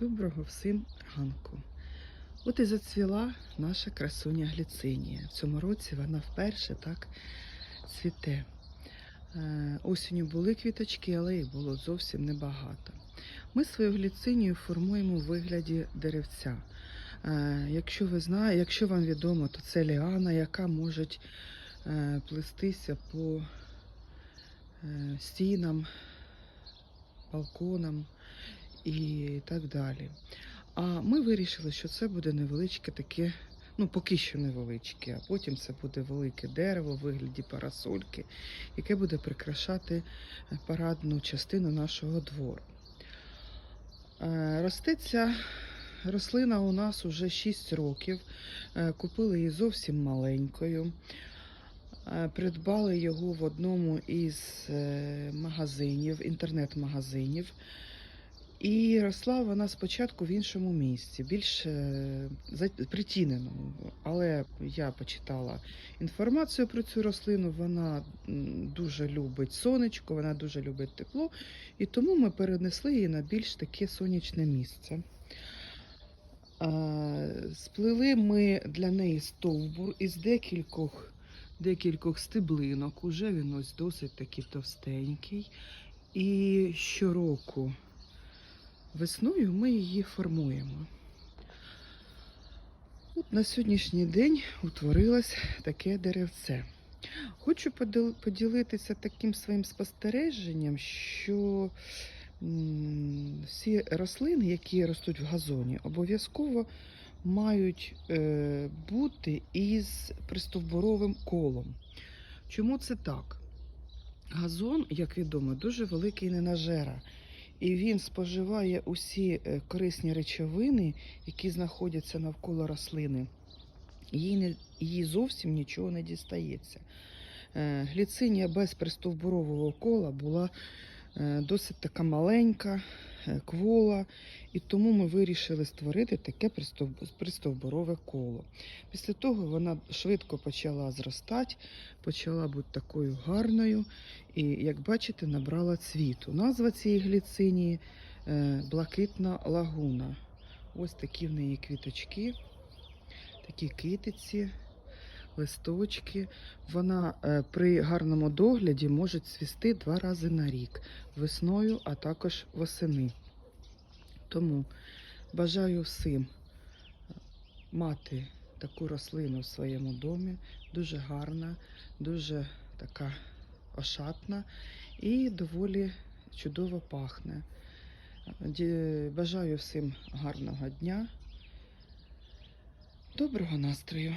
Доброго всім ранку. От і зацвіла наша красуня гліцинія. В цьому році вона вперше так цвіте. Е, Осінню були квіточки, але їх було зовсім небагато. Ми свою гліцинію формуємо у вигляді деревця. Е, Якщо ви знаєте, якщо вам відомо, то це ліана, яка може е, плестися по стінам, балконам і так далі. А ми вирішили, що це буде невеличке таке, ну поки що невеличке, а потім це буде велике дерево в вигляді парасольки, яке буде прикрашати е, парадну частину нашого двору. Е, Росте ця рослина у нас уже 6 років. Е, Купили її зовсім маленькою. Придбали його в одному із магазинів, інтернет-магазинів. І росла вона спочатку в іншому місці, більш е, притіненому. Але я почитала інформацію про цю рослину. Вона дуже любить сонечко, вона дуже любить тепло, і тому ми перенесли її на більш таке сонячне місце. А, Сплели ми для неї стовбур із декількох, декількох стеблинок. Уже він ось досить такий товстенький. І щороку весною ми її формуємо. От на сьогоднішній день утворилось таке деревце. Хочу поділитися таким своїм спостереженням, що всі рослини, які ростуть в газоні, обов'язково мають е, бути із пристовбуровим колом. Чому це так? Газон, як відомо, дуже великий ненажера. І він споживає усі е, корисні речовини, які знаходяться навколо рослини. Їй, не, їй зовсім нічого не дістається. Е, Гліцинія без пристовбурового кола була досить така маленька, е, квола, і тому ми вирішили створити таке пристов- пристовбурове коло. Після того вона швидко почала зростати, почала бути такою гарною. І, як бачите, набрала цвіту. Назва цієї гліцинії е, блакитна лагуна. Ось такі в неї квіточки, такі китиці, листочки. Вона е, при гарному догляді може цвісти два рази на рік весною, а також восени. Тому бажаю всім е, мати таку рослину в своєму домі. Дуже гарна, дуже така ошатна і доволі чудово пахне. Бажаю всім гарного дня, доброго настрою.